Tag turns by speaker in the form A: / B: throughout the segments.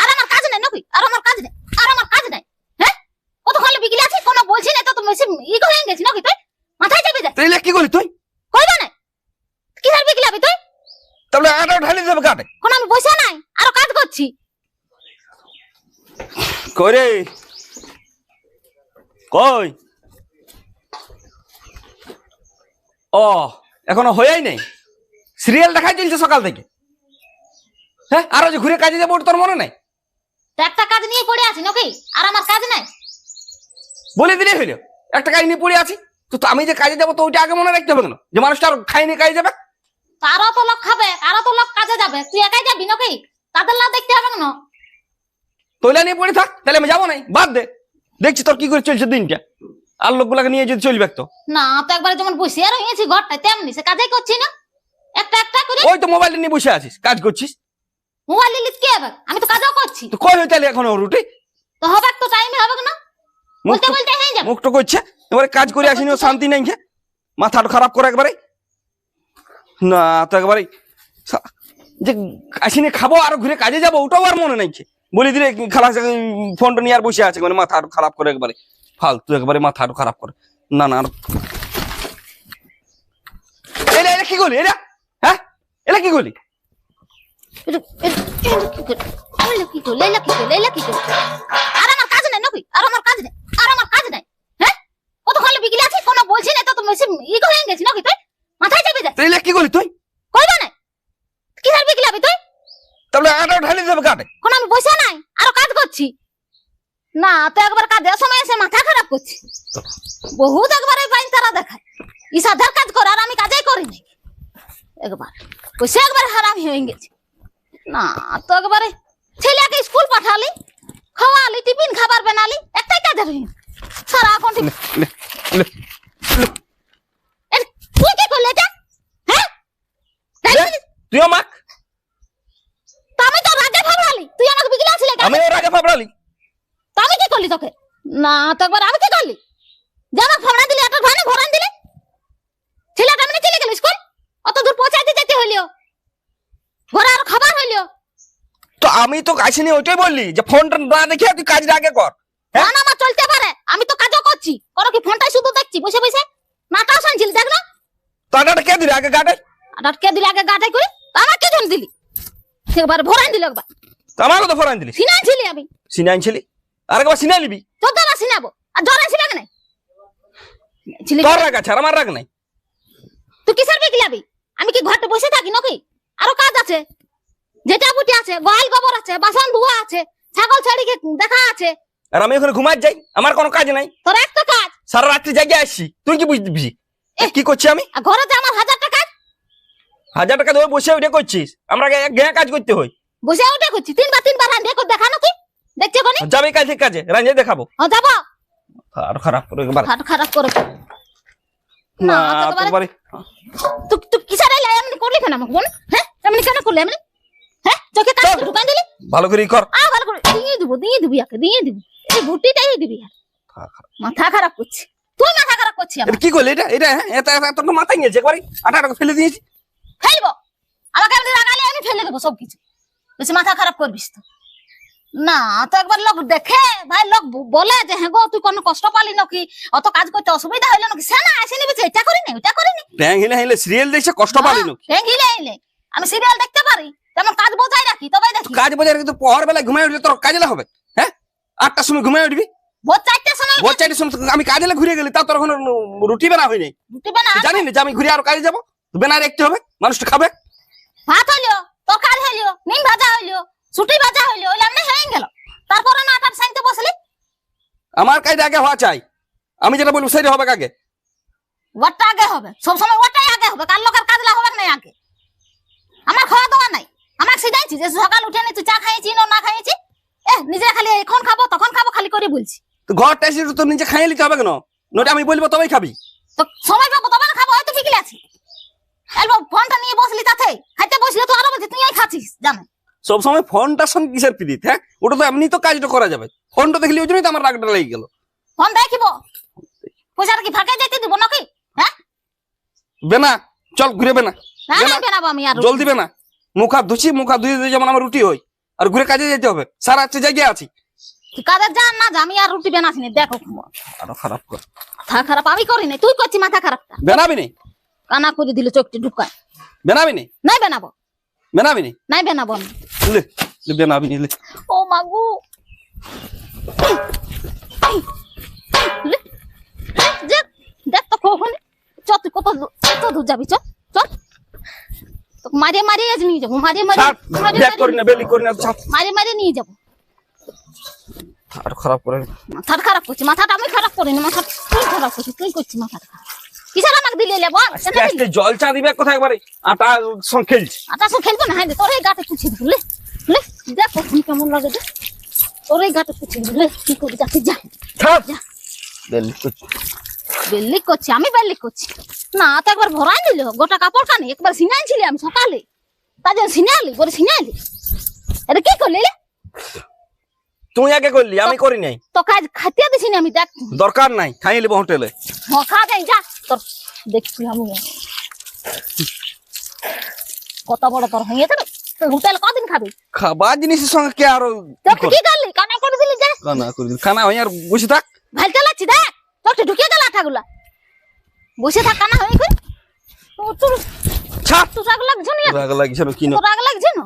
A: আরে আমার কাজ নাই নাকি? আর আমার কাজ নাই আর আমার কাজ নাই হ্যাঁ? কতক্ষণ কোনো বলছি না তো তুমি বেশি ই করে গেছি নাকি তুই? মাথায়
B: তাইলে কি তুই?
A: কইবা না। কি আর বিকেলে আবি তুই?
B: তাহলে আটা ঢালি দেবে কাটে।
A: কোন আমি বসে নাই আরও কাজ করছি।
B: করে কই? ও এখনও হয়েই নেই। সিরিয়াল দেখাই চলছে সকাল থেকে। হ্যাঁ আরও যে ঘুরে কাজে যাব তোর মনে নাই?
A: একটা কাজ নিয়ে পড়ে আছি নাকি? আর আমার কাজ নাই।
B: বলে দিলে হইল একটা কাজ নিয়ে পড়ে আছি। তো আমি যে কাজে যাব তো ওইটা আগে মনে রাখতে হবে কেন? যে মানুষটা আর খাইনি কাজে যাবে?
A: তারও তো লোক খাবে আরও তো লোক কাজে যাবে। তুই একাই যাবি নাকি? তাদের লাভ দেখতে হবে না
B: তৈলা নিয়ে পড়ে থাক তাহলে আমি যাব নাই বাদ দে। দেখছি তোর কি করে চলছে দিনটা। আর লোকগুলাকে নিয়ে যদি চলবে তো।
A: না তো একবার যেমন বসে রয়েছি ঘরটায় তেমনি সে কাজই করছি না। একটা একটা করে
B: ওই তো মোবাইল নিয়ে বসে আছিস কাজ করছিস।
A: মোবাইল লিলিত কি হবে আমি তো কাজও করছি।
B: তো কই তাহলে এখন রুটি?
A: তো হবে তো টাইমে হবে না। বলতে বলতে হয়ে যাবে।
B: মুখটা করছে। এবারে কাজ করে আসিনি শান্তি নাই খে মাথাটা খারাপ করে একবারে। না তো একবারে যে আসিনি খাব আর ঘুরে কাজে যাব ওটাও আর মনে নাই খে বলি দিলে খালাস ফোনটা নিয়ে আর বসে আছে মানে মাথা আরও খারাপ করে একবারে। ফালতু একবারে মাথা আরও খারাপ করে। না না আর- কি করলি? এটা হ্যাঁ?
A: এটা কি করলি? কাজ নাই নাকি? আর আমার বিকেলে কোনো বলছি না কোনো আমি বসে নাই, আরও কাজ করছি। না, তো একবার কাজের সময় এসে মাথা খারাপ করছি। বহুত একবার এই বাইন তারা দেখায়। ই সাধার কাজ করে আর আমি কাজই করি নাই। একবার কইসে একবার হারামি হয়ে গেছি না তো একবারে ছেলেকে স্কুল পাঠালি খাওয়ালি টিফিন খাবার বানালি একটাই কাজ রইল সারা এখন। তুই কি করলি এটা? হ্যাঁ?
B: দে, তুইও মাখ
A: আমি তো রাগে ভাবলালি তুই আমাকে বিগলে আসলে
B: আমি ওর ফাবড়ালি
A: আমি কি করলি তোকে? না তো একবার আমি কি করলি? যে আমার ফোনা দিলি একটা ঘরে ঘোরান দিলি। ছেলেটা এমনি চলে গেল স্কুল? অত দূর পৌঁছাইতে যেতে হইল ঘরে আর খাবার হইল?
B: তো আমি তো আসিনি ওইটাই বললি যে ফোনটা না দেখে তুই কাজটা আগে কর হ্যাঁ?
A: না না আমার চলতে পারে। আমি তো কাজও করছি। করো কি ফোনটাই শুধু দেখছি বসে বসে। নাটাও শুনছিলি দেখ না।
B: তো আটাটা কে দিলি আগে গাটে
A: আর আটকে দিলি আগে গাটাই করে তো আমার কি জন দিলি? একবার ভরাই দিল একবার।
B: তো আমাকে তো ফোরান দিলি।
A: সিনাইছিলি আমি।
B: সিনে আনছিলি আর একবার সিনে নিবি।
A: তোর দ্বারা সিনাবো। আর জ্বর আসিবে কেন ছিলি
B: তোর রাগ আছে আর আমার রাগ নাই।
A: তুই কিসের বিকলাবি আমি কি ঘরটা বসে থাকি নাকি? আরও কাজ আছে। যেটা বুটি আছে গোয়াল গোবর আছে বাসন ধোয়া আছে ছাগল ছাড়িকে দেখা আছে।
B: আর আমি ওখানে ঘুমাই যাই আমার কোনো কাজ নাই।
A: তোর একটা কাজ।
B: সারা রাত্রি জাগে আসছি তুই কি বুঝবি? কি করছি আমি?
A: আর ঘরে যে আমার হাজার টাকা
B: হাজার টাকা ধরে বসে উঠে করছিস? আমরা এক ঘেয়া কাজ করতে হই।
A: বসে উঠে করছি তিনবার তিনবার রান্ধে করে দেখা নাকি দেখছে কোনি?
B: যাবে কাজ কাজে রাঞ্জে দেখাবো।
A: ও যাব।
B: আর খারাপ করে একবার
A: হাট খারাপ করে।
B: না তোর বাড়ি
A: তুই তুই কিসের এলে এমনি করলি কেন আমাকে বল হ্যাঁ? এমনি কেন করলি এমনি হ্যাঁ? চোখে কাজ। ঢুকান দিলি?
B: ভালো করে কর।
A: আ ভালো করে। দিয়ে দিব দিয়ে দিবি আকে দিয়ে দিবি। এই দিবি মাথা খারাপ। করছি। তুই মাথা খারাপ করছি আমার।
B: কি করলি? এটা এটা হ্যাঁ এটা তোর মাথায় নিয়েছে একবারে ফেলে দিয়েছি।
A: ফেলব। আমাকে এমনি রাগালে আমি ফেলে দেবো সবকিছু। বেশি মাথা খারাপ করবিস তো। না তো একবার লোক দেখে ভাই লোক বলে যে হ্যাঁ গো তুই কোনো কষ্ট পালি নাকি? অত কাজ করতে অসুবিধা হইল নাকি? সে না আসেনি বুঝে এটা করিনি ওটা করিনি।
B: ট্যাং হিলে হিলে সিরিয়াল দেখছে কষ্ট পালি নাকি?
A: হিলে হিলে। আমি সিরিয়াল দেখতে পারি? তেমন কাজ বোঝাই রাখি তবে দেখি।
B: কাজ বোঝাই রাখি কিন্তু পহর বেলা ঘুমাই উঠলে তোর কাজে হবে হ্যাঁ? আটটার সময় ঘুমাই উঠবি?
A: ভোর চারটার সময়
B: ভোর চারটের সময় আমি কাজে ঘুরে গেলি তা তোর এখন রুটি বানা হয়নি
A: রুটি বানা
B: জানি না যে আমি ঘুরে আর কাজে যাব? বেনা রাখতে হবে মানুষটা খাবে।
A: ভাত হইল তরকারি হইল নিম ভাজা হইল ছুটি ভাজা হইল ওইলে এমনি হয়ে গেল। তারপরে না আটার সাইতে বসলি?
B: আমার কাজটা আগে হওয়া চাই। আমি যেটা বলব সেটা হবে আগে
A: ওটা আগে হবে। সব সময় ওটাই আগে হবে। কার লোকের কাজলা হবে না আগে? আমার খাওয়া দাওয়া নাই। আমার সিজাইছি যে সকাল উঠে নি তুই চা খাইছি না না খাইছি এ নিজে খালি এখন খাব তখন খাব খালি করে বলছি।
B: তো ঘরটা এসে তো নিজে খাইয়ে নিতে হবে কেন? নইটা আমি বলব তবেই খাবি।
A: তো সময় পাবো তবে খাব হয়তো বিকেলে আছি। এলবো ফোনটা নিয়ে বসলি তাতে খাইতে বসলে তো আরও বলছি তুই খাচ্ছিস জানো।
B: সব সময় ফোনটার সঙ্গে কিসের পিদিত হ্যাঁ? ওটা তো এমনি তো কাজটা করা যাবে। ফোনটা দেখলি ওই জন্যই তো আমার রাগটা লেগে গেল।
A: ফোন দেখিব? পয়সাটা কি ফাঁকে যেতে দিব নাকি? হ্যাঁ?
B: বেনা চল ঘুরে বেনা।
A: না। না আমি আর
B: জলদি বেনা। মুখ হাত ধুছি মুখ হাত ধুয়ে যেমন আমার রুটি হয়। আর ঘুরে কাজে যেতে হবে। সারা রাত্রে জায়গায় আছি।
A: যা না আমি আর রুটি বানাসি না দেখো।
B: আরও খারাপ কর।
A: মাথা খারাপ আমি করি না তুই মাথা খারাপটা।
B: বেনাবি নি?
A: কানা করে দিল চোখটি ঢুকায়।
B: বেনাবি নি?
A: নাই বানাবো।
B: বেনাবি নি?
A: নাই বানাবো আমি।
B: লে লে বেনাবি নি লে।
A: ও মাগু দেখ দেখ তো কখন। চ তুই কত দূর- কত দূর যাবি চ চল। তোকে মারিয়ে মারিয়ে আজ নিয়ে যাব মারিয়ে
B: ব্যাক করি না বেলি করি না ছাড়।
A: মারিয়ে মারিয়ে নিয়ে যাব।
B: আর খারাপ করে
A: মাথাটা খারাপ করছি মাথাটা আমি খারাপ করিনি মাথা তুই খারাপ করছিস তুই করছিস মাথাটা কিসের আমাকে দিলে এলে বল?
B: জল চা দিবে কোথায় একবারে আটা সঙ্গে খেলছি।
A: আটা সব খেলব না হ্যাঁ তোর এই গাতে কুচি দিবি লে লে দেখ কখন কেমন লাগে দেখ তোর এই গাতে দিবি লে কি করি যাতে যা। যা।
B: বেলি
A: বেল্লিক করছি আমি বেল্লিক করছি। না তো একবার ভরাই নিল গোটা কাপড় কানি একবার সিনাইছিলি আমি সকালে। তা যে সিনাইলি বলে সিনাইলি এটা কি করলি
B: তুই আগে করলি আমি করি নাই।
A: তো কাজ খাইতে দিছিনি আমি দেখ
B: দরকার নাই খাই লিব হোটেলে
A: হ্যাঁ খা যাই যা। তোর দেখছি আমি। কত বড় তোর রে তুই হোটেল কদিন খাবি?
B: খাবার জিনিসের সঙ্গে কে
A: আরও কি করলি? কানা করে দিলি যা?
B: কানা করে দিল। খানা হয় আর বসে থাক।
A: ভালো চালাচ্ছি দেখ। তো ঢুকিয়ে গেল আঠাগুলা বসে থাক কানা হয়ে কই তোর তোর
B: ছাড়
A: রাগ লাগছে না?
B: রাগ লাগছে না কিনো?
A: রাগ লাগছে না?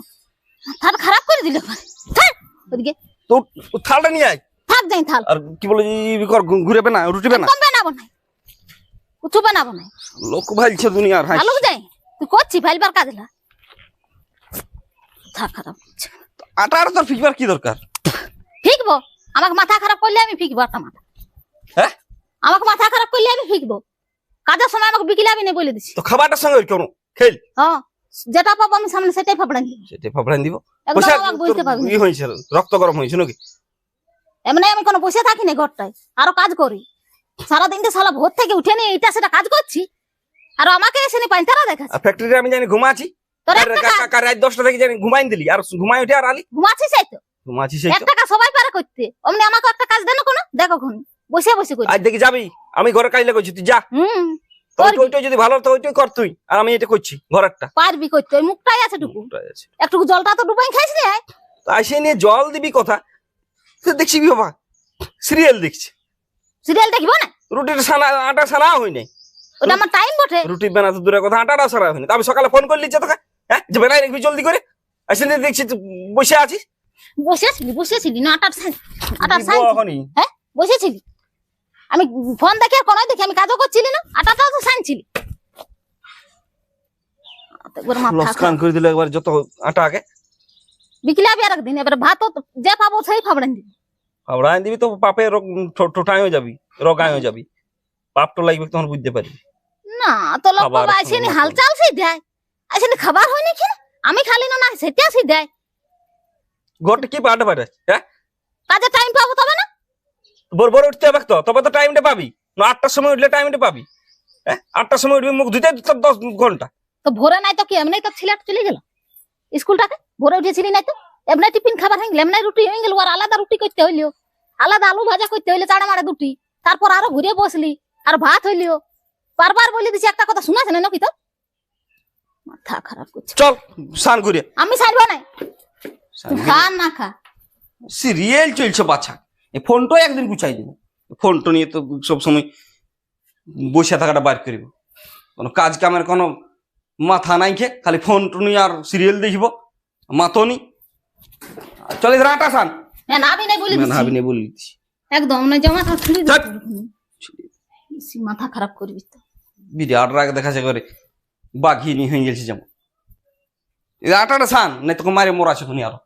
A: থার খারাপ করে দিল। থাক ওদিকে।
B: তো থালটা নিয়ে আয়।
A: থাক যাই থাল।
B: আর কি বলে ই কর ঘুরে না রুটি না
A: কম উঠু বানাবো নাই।
B: লোক ভাইছে দুনিয়ার হাই।
A: আলু যাই। তুই করছি ফাইলবার কাজ লা থাক খারাপ করছে।
B: আটা আর তোর ফিকবার কি দরকার?
A: ফিকবো? আমাকে মাথা খারাপ করলে আমি ফিকবো একটা মাথা।
B: হ্যাঁ?
A: আমাকে মাথা খারাপ করলে আমি ফিকবো কাজের সময় আমাকে বিকিলাবি না বলে দিছি।
B: তো খাবারটার সঙ্গে কেন খেল।
A: হ্যাঁ যেটা পাবো আমি সামনে সেটাই ফাপড়াই দিব
B: সেটা ফাফড়ান দিব পয়সা
A: আমাকে বুঝতে পারবি
B: ই হয়েছে রক্ত গরম হয়েছে নাকি?
A: এমনি আমি কোনো বসে থাকি না ঘরটায় আরও কাজ করি। সারাদিন তো সালা ভোর থেকে উঠে নিয়ে এটা সেটা কাজ করছি আর আমাকে এসে নি পাইতারা দেখাচ্ছে।
B: ফ্যাক্টরিতে আমি জানি কা- কা- রাত দশটা থেকে জানি ঘুমাই দিলি আর ঘুমাই উঠে আর আলি।
A: ঘুমাচ্ছি সেই তো।
B: ঘুমাচ্ছি সেই
A: এক
B: তো।
A: টাকা সবাই পারে করতে। অমনি আমাকে একটা কাজ দেন কোনো? দেখো কোন বসে বসে করি
B: আজ দেখি যাবি? আমি ঘরে কাজলে করছি তুই যা।
A: হুম।
B: যদি ভালো ওইটাই কর তুই। আর আমি এটা করছি ঘরেরটা
A: পারবি করতে ওই মুখটাই আছে টুকু। একটু জলটা তো ডুবাই রে।
B: নিয়ে জল দিবি কথা। দেখছি বাবা সিরিয়াল দেখছি।
A: সিরিয়াল দেখিব না?
B: রুটির সানা আটা সানা হয় নাই।
A: ওটা আমার টাইম বটে।
B: রুটি বানাতে দূরের কথা আটাটাও সারা হয়নি আমি সকালে ফোন করলি যে তোকে হ্যাঁ? যে বেনাই রাখবি জলদি করে। আসে নিয়ে দেখছি তুই বসে আছিস।
A: বসে বসেছিলি বসেছিলি না আটার সাইজ আটার সাইজ। হ্যাঁ? বসেছিলি আমি ফোন দেখে আর কোনো দেখি আমি কাজও করছিলি না আটাটাও তো সাইনছিলি একবার মাথা
B: লস্কান করে দিল একবার যত আটা আগে।
A: বিকেলে আবি আর একদিন এবার ভাত যে পাবো সেই ফাবড়ান দিবি।
B: তো পাপে হয়ে যাবি রোগায় যাবি। পাপ তো লাগবে তখন বুঝতে পারবি।
A: না তো লোক
B: খাবার
A: বাবা আসেনি
B: সময়
A: হালচাল সেই দেয়। আসেনি খাবার হয় নাকি আমি খালি না না সেটা সেই দেয়।
B: ঘরটা কি পাটা পাটা হ্যাঁ?
A: কাজে টাইম পাবো তবে না?
B: ভোর ভোর উঠতে হবে তো? তবে তো টাইমটা পাবি। না আটটার সময় উঠলে টাইমটা পাবি। হ্যাঁ? আটটার সময় উঠবি মুখ ধুতে তোর দশ ঘণ্টা।
A: তো ভোরে নাই তো কি? এমনি তো ছেলেটা চলে গেল? স্কুলটাকে ভোরে উঠেছিলি নাই তো? এমনি টিফিন খাবার হয়ে গেল এমনি রুটি হয়ে গেল আর আলাদা রুটি করতে হইল। আলাদা আলু ভাজা করতে হইলে চাড়া মারা দুটি। তারপর আরও ঘুরে বসলি আর ভাত হইলিও বারবার বলে দিছি একটা কথা শোনাছে না নাকি তো মাথা খারাপ করছে।
B: চল স্নান করে।
A: আমি ছাড়বো না খা না খা।
B: সিরিয়াল চলছে বাচ্চা এই ফোনটাও একদিন গুছাই দিব। ফোনটা নিয়ে তো সব সময় বসে থাকাটা বার করিব কোনো কাজ কামের কোনো মাথা নাই খে খালি ফোন নিয়ে আর সিরিয়াল দেখিব। মাতো নি। চলে আটা সান।
A: হ্যাঁ নাবি নাই বলে
B: হাবি নেই বলি
A: একদম না জমা থাক ছুড়ি
B: ধ্যাৎ।
A: বেশি মাথা খারাপ করবি তো।
B: বিরাট রাগ দেখাছে করে বাঘিয়ে নিয়ে হয়ে গেছে যেমন। আটাটা সান নাই তোকে মারে মোর আছে আরও।